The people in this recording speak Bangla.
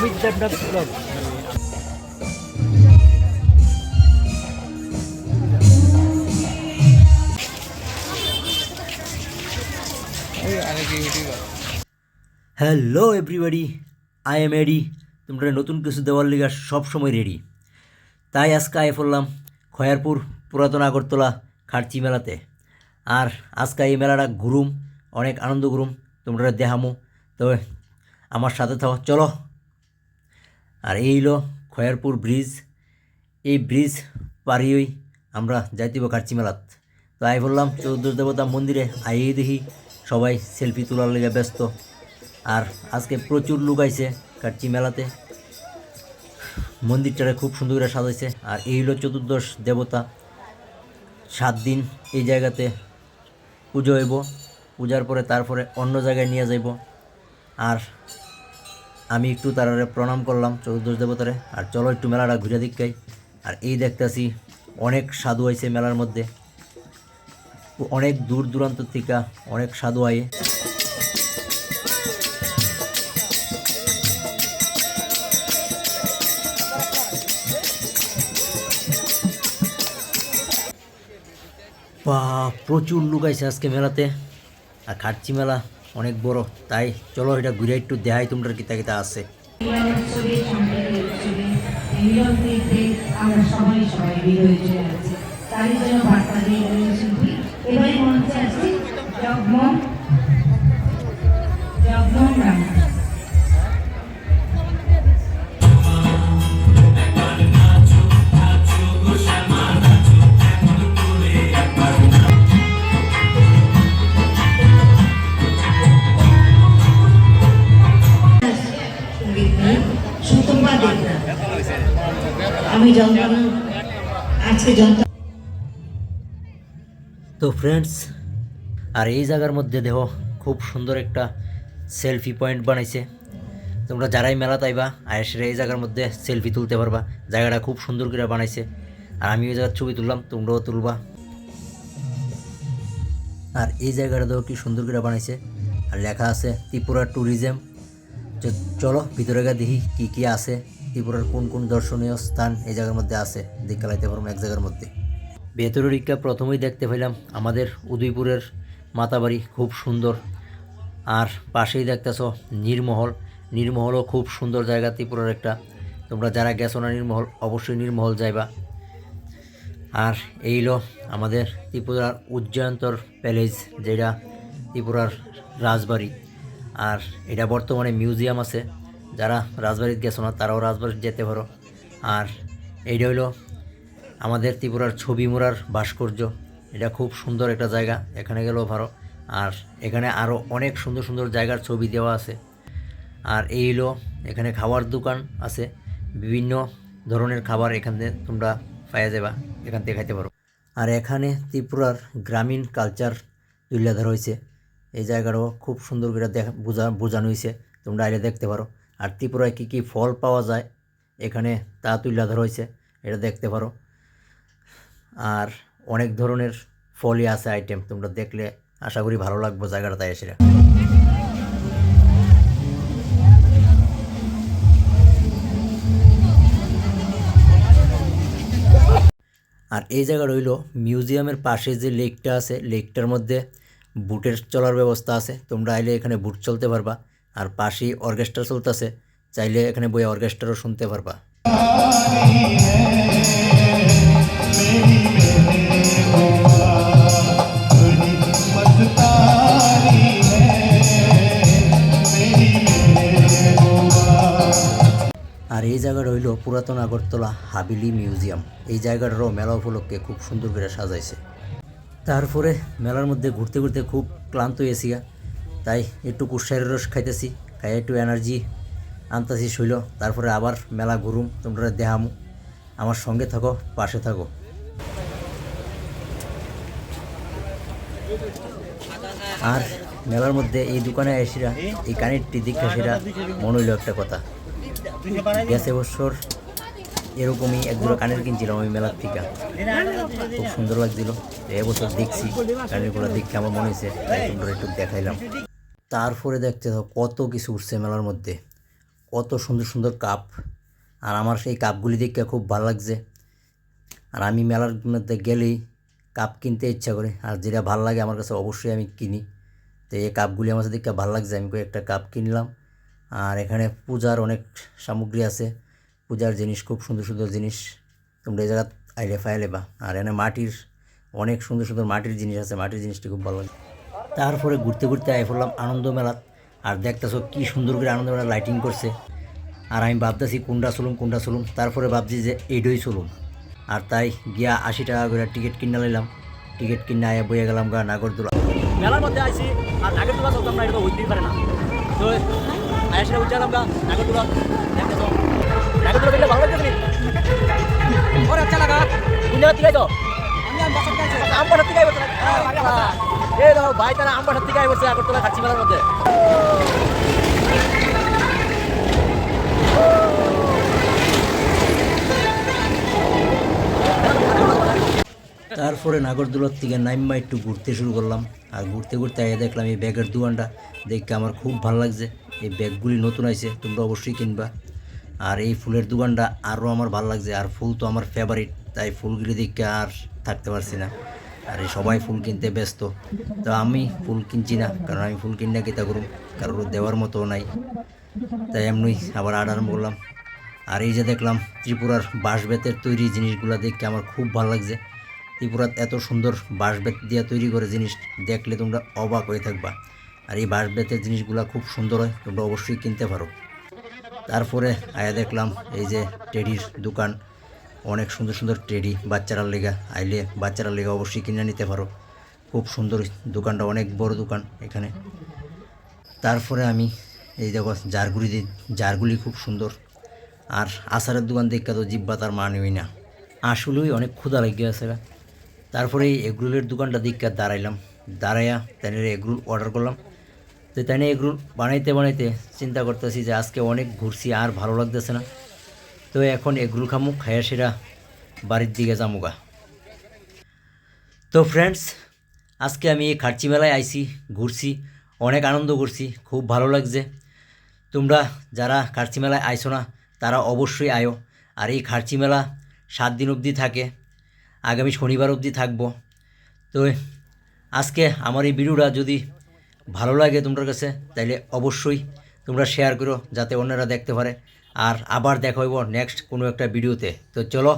Debnath blog. Hello everybody I am ready তোমরা নতুন কিছু দেওয়ার লিগা সবসময় রেডি তাই আজকে আয় পড়লাম খয়ারপুর পুরাতন আগরতলা খার্চি মেলাতে। আর আজকে এই মেলাটা ঘুরুম, অনেক আনন্দ ঘুরুম। তোমরা দেখামো। তো আমার সাথে থাকো। চলো আর এই হলো খয়ারপুর ব্রিজ। এই ব্রিজ পারিয়েই আমরা যাইতেব কার্চি মেলাত তো আই বললাম চৌদ্দ দেবতা মন্দিরে আইয়ে দেখি, সবাই সেলফি তোলার লেগে ব্যস্ত। আর আজকে প্রচুর লোক আইছে কার্চি মেলাতে মন্দিরটারে খুব সুন্দর করে সাজাইছে। আর এই হলো চতুর্দশ দেবতা। সাত দিন এই জায়গাতে পুজো হইব। পূজার পরে তারপরে অন্য জায়গায় নিয়ে যাইব। আর আমি একটু তারারে প্রণাম করলাম, চতুর্দশ দেবতারে। আর চলো একটু মেলাটা ঘুরে দিকাই আর এই দেখতেছি অনেক সাধু আইছে মেলার মধ্যে। অনেক দূর দূরান্ত থেকে অনেক সাধু আয়ে। প্রচুর লোক আজকে মেলাতে। আর খাটছি মেলা। অনেক বড়। তাই চলো এটা ঘুরে একটু দেহাই তোমরা কিতা কিতা আছে। আমরা সবাই সবাই জন্য বার্তা দিয়ে তো ফ্রেন্ডস আর এই জায়গার মধ্যে দেখো, খুব সুন্দর একটা সেলফি পয়েন্ট বানাইছে। তোমরা যারাই মেলা তাইবা আয়েসের এই জায়গার মধ্যে সেলফি তুলতে পারবা। জায়গাটা খুব সুন্দর করে বানাইছে। আর আমি ওই জায়গার ছবি তুললাম, তোমরাও তুলবা। আর এই জায়গাটা দেখো কি সুন্দর করে বানাইছে। আর লেখা আছে ত্রিপুরা ট্যুরিজম চলো, ভিতরে গিয়ে দেখি কি কি আছে। ত্রিপুরার কোন কোন দর্শনীয় স্থান এই জায়গার মধ্যে আছে? দেখে লাইতে পারব এক জায়গার মধ্যে। ভেতরের দিকটা প্রথমেই দেখতে পেলাম আমাদের উদয়পুরের মাতাবাড়ি খুব সুন্দর। আর পাশেই দেখতেছ নীরমহল। নীরমহলও খুব সুন্দর জায়গা ত্রিপুরার একটা। তোমরা যারা গেছো না নীরমহল, অবশ্যই নীরমহল যাইবা। আর এই হলো আমাদের ত্রিপুরার উজ্জয়ন্তর প্যালেস, যেটা ত্রিপুরার রাজবাড়ি। আর এটা বর্তমানে মিউজিয়াম আছে। যারা রাজবাড়িতে গেছো না তারাও রাজবাড়ি যেতে পারো। আর এইটা হলো আমাদের ত্রিপুরার ছবি মোড়ার ভাস্কর্য। এটা খুব সুন্দর একটা জায়গা, এখানে গেলেও ভালো আর এখানে আরও অনেক সুন্দর সুন্দর জায়গার ছবি দেওয়া আছে। আর এই হলো এখানে খাবার দোকান আছে। বিভিন্ন ধরনের খাবার এখান তোমরা পাইয়া যাবা এখান থেকে খাইতে পারো। আর এখানে ত্রিপুরার গ্রামীণ কালচার তুলে ধরা হয়েছে। এই জায়গাটাও খুব সুন্দর করে দেখা বোঝা বোঝানো হয়েছে। তোমরা আইলে দেখতে পারো। আর ত্রিপুরায় কী কী ফল পাওয়া যায়, এখানে তা তুলে ধরা হয়েছে, এটা দেখতে পারো। আর অনেক ধরনের ফলই আছে আইটেম তোমরা দেখলে আশা করি ভালো লাগবে জায়গাটা তাই এসে। আর এই জায়গা রইল মিউজিয়ামের পাশে যে লেকটা আছে, লেকটার মধ্যে বুটের চলার ব্যবস্থা আছে, তোমরা আইলে এখানে বুট চলতে পারবা। আর পাশেই অর্কেস্ট্রা চলতেছে, চাইলে এখানে বই অর্কেস্ট্রাও শুনতে পারবা। আর এই জায়গাটা হইল পুরাতন আগরতলা হাবিলি মিউজিয়াম। এই জায়গাটারও মেলা উপলক্ষে খুব সুন্দর করে সাজাইছে। তারপরে মেলার মধ্যে ঘুরতে ঘুরতে খুব ক্লান্ত গা। তাই একটু কুশারের রস খাইতেছি খাই একটু এনার্জি আনতেছি শৈল, তারপরে আবার মেলা ঘুরুম, তোমরা দেখামু। আমার সঙ্গে থাকো, পাশে থাকো। আর মেলার মধ্যে এই দোকানে এসিরা এই কানেরটি দীক্ষা সেটা মনে হইল একটা কথা। গেছে বছর এরকমই এক দুটো কানের কিনছিলাম আমি মেলার থেকে। খুব সুন্দর লাগছিল এবছর দেখছি, কানেরগুলো দেখে আমার মনে হয়েছে একটু দেখাইলাম। তারপরে দেখতে কত কিছু উঠছে মেলার মধ্যে। কত সুন্দর সুন্দর কাপ। আর আমার সেই কাপগুলি দেখে খুব ভালো লাগছে। আর আমি মেলার মধ্যে গেলেই কাপ কিনতে ইচ্ছা করি। আর যেটা ভালো লাগে আমার কাছে অবশ্যই আমি কিনি। তো এই কাপগুলি আমার কাছে দেখে ভালো লাগছে। আমি একটা কাপ কিনলাম। আর এখানে পূজার অনেক সামগ্রী আছে। পূজার জিনিস, খুব সুন্দর সুন্দর জিনিস। তোমরা এই জায়গা আইলে ফাইলে বা। আর এখানে মাটির অনেক সুন্দর সুন্দর মাটির জিনিস আছে। মাটির জিনিসটি খুব ভালো লাগে। তারপরে ঘুরতে ঘুরতে আই পড়লাম আনন্দ মেলাত আর দেখতেছো কি সুন্দর করে আনন্দ মেলা লাইটিং করছে। আর আমি ভাবতেছি কোনটা চলুম কোনটা চলুম তারপরে ভাবছি যে এইটাই চলুম আর তাই গিয়া আশি টাকা করে টিকিট কিনে নিলাম। টিকিট কিনে আয়া বইয়ে গেলাম গা নাগরদোলা। মেলার মধ্যে আইসি আর নাগের তুলা চলতাম না এটা তো হইতেই পারে না। তো আয়াসে উঠলাম গা নাগের তুলা দেখতে তো নাগের তুলা দেখলে ভালো লাগছে ওরে আচ্ছা লাগা। কোন জায়গা থেকে তো আম বাসার থেকে আইবো তারপরে নাগরদোলার থেকে নাইম্মা একটু ঘুরতে শুরু করলাম। আর ঘুরতে ঘুরতে আগে দেখলাম এই ব্যাগের দোকানটা। দেখতে আমার খুব ভালো লাগছে। এই ব্যাগগুলি নতুন আইছে, তোমরা অবশ্যই কিনবা। আর এই ফুলের দোকানটা আরও আমার ভালো লাগছে। আর ফুল তো আমার ফেভারিট তাই ফুলগুলি দেখে আর থাকতে পারছি না। আর সবাই ফুল কিনতে ব্যস্ত। তো আমি ফুল কিনছি না, কারণ আমি ফুল কিনে কিতা করুম? কারোর দেওয়ার মতো নাই। তাই এমনি আবার আর্ডার করলাম। আর এই যে দেখলাম ত্রিপুরার বাঁশ বেতের তৈরি জিনিসগুলো দেখে আমার খুব ভালো লাগছে। ত্রিপুরাত এত সুন্দর বাঁশ বেত দিয়ে তৈরি করে জিনিস দেখলে তোমরা অবাক হয়ে থাকবা। আর এই বাঁশ বেতের জিনিসগুলো খুব সুন্দর হয়, তোমরা অবশ্যই কিনতে পারো। তারপরে আয়া দেখলাম এই যে টেডির দোকান। অনেক সুন্দর সুন্দর টেডি বাচ্চারার লেগা আইলে বাচ্চারার লেগা অবশ্যই কিনে নিতে পারো। খুব সুন্দর দোকানটা, অনেক বড় দোকান এখানে। তারপরে আমি এই দেখো জারগুলি জারগুলি খুব সুন্দর। আর আচারের দোকান দেখে তো জিব্বা তার মানবই না। আসলেই অনেক ক্ষুধা লেগে আছে তারপরে এই এগরুলের দোকানটা দিকে দাঁড়াইলাম। দাঁড়াইয়া তাই এগরুল অর্ডার করলাম। তো তাই এগরুল বানাইতে বানাইতে চিন্তা করতেছি যে আজকে অনেক ঘুরছি, আর ভালো লাগতেছে না। তো এখন এগরুল খামুক খাইয়া সেরা বাড়ির দিকে যামুগা। তো ফ্রেন্ডস আজকে আমি এই খার্চি মেলায় আইছি, ঘুরছি, অনেক আনন্দ করছি, খুব ভালো লাগছে। তোমরা যারা খার্চি মেলায় আইছো না, তারা অবশ্যই আয়ো। আর এই খার্চি মেলা সাত দিন অবধি থাকে, আগামী শনিবার অবধি থাকব। তো আজকে আমার এই ভিডিওটা যদি ভালো লাগে তোমার কাছে, তাইলে অবশ্যই তোমরা শেয়ার করো, যাতে অন্যরা দেখতে পারে। আর আবার দেখা হইব নেক্সট কোনো একটা ভিডিওতে। তো চলো